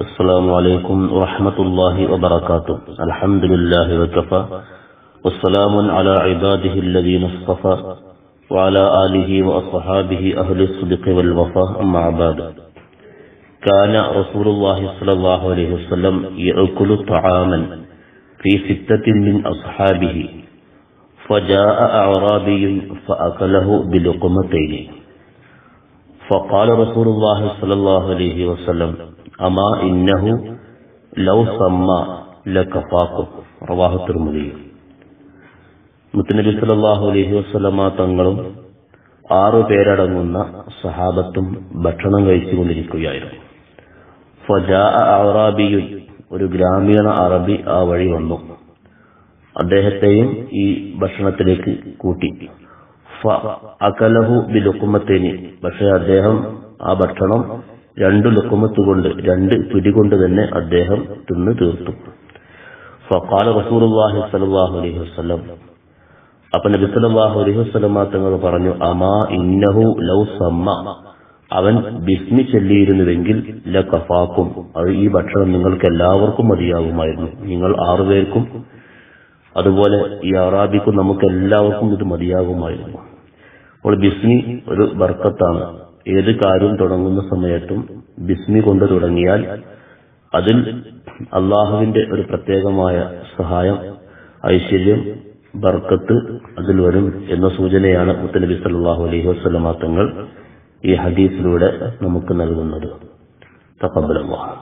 السلام عليكم ورحمة الله وبركاته. الحمد لله وكفى. والسلام على عباده الذين اصطفى. وعلى آله وأصحابه أهل الصدق والوفاء أما بعد. كان رسول الله صلى الله عليه وسلم يأكل طعاما في ستة من أصحابه. فجاء أعرابي فأكله بلقمتين. فقال رسول الله صلى الله عليه وسلم അമാ ഇന്നഹു ലൗ സമ്മ ലക്കഫാക്കും റവാഹു തിർമുദി. മുത്തനബി സല്ലാഹു അലൈഹി വസ്ലമ തങ്ങളും ആറു പേരടങ്ങുന്ന സഹാബത്തും ഭക്ഷണം കഴിച്ചുകൊണ്ടിരിക്കുകയായിരുന്നു. ഫജാ അറാബിയു ഒരു ഗ്രാമീണ അറബി ആ വഴി വന്നു. അദ്ദേഹത്തെയും ഈ ഭക്ഷണത്തിലേക്ക് കൂട്ടി. അകലഹു ബിലുക്കുമത്തേനി പക്ഷെ അദ്ദേഹം ആ ഭക്ഷണം രണ്ട് ലുക്കുമത്ത് കൊണ്ട് രണ്ട് പിടികൊണ്ട് തന്നെ അദ്ദേഹം തിന്ന് തീർത്തു. ഫഖാല റസൂലുള്ളാഹി സ്വല്ലല്ലാഹു അലൈഹി വസല്ലം. അപ്പൊ നബി സലാഹു അലൈഹി വസ്ലമ തങ്ങൾ പറഞ്ഞു അമാ ഇന്നഹു ലൗ സമ്മ. അവൻ ബിസ്മി ചൊല്ലിയിരുന്നുവെങ്കിൽ ല കഫാക്കും അത് ഈ ഭക്ഷണം നിങ്ങൾക്ക് എല്ലാവർക്കും മതിയാകുമായിരുന്നു. നിങ്ങൾ ആറുപേർക്കും അതുപോലെ ഈ അറാബിക്കും നമുക്ക് എല്ലാവർക്കും ഇത് മതിയാകുമായിരുന്നു. അപ്പോൾ ബിസ്മി ഒരു ബർക്കത്താണ്. ഏത് കാര്യം തുടങ്ങുന്ന സമയത്തും ബിസ്മി കൊണ്ട് തുടങ്ങിയാൽ അതിൽ അള്ളാഹുവിന്റെ ഒരു പ്രത്യേകമായ സഹായം ഐശ്വര്യം ബർക്കത്ത് അതിൽ വരും എന്ന സൂചനയാണ് മുത്തനബി സല്ലാഹു അലൈഹി വസ്ലമാ തങ്ങൾ ഈ ഹദീസിലൂടെ നമുക്ക് നൽകുന്നത്. തക്കബലമാണ്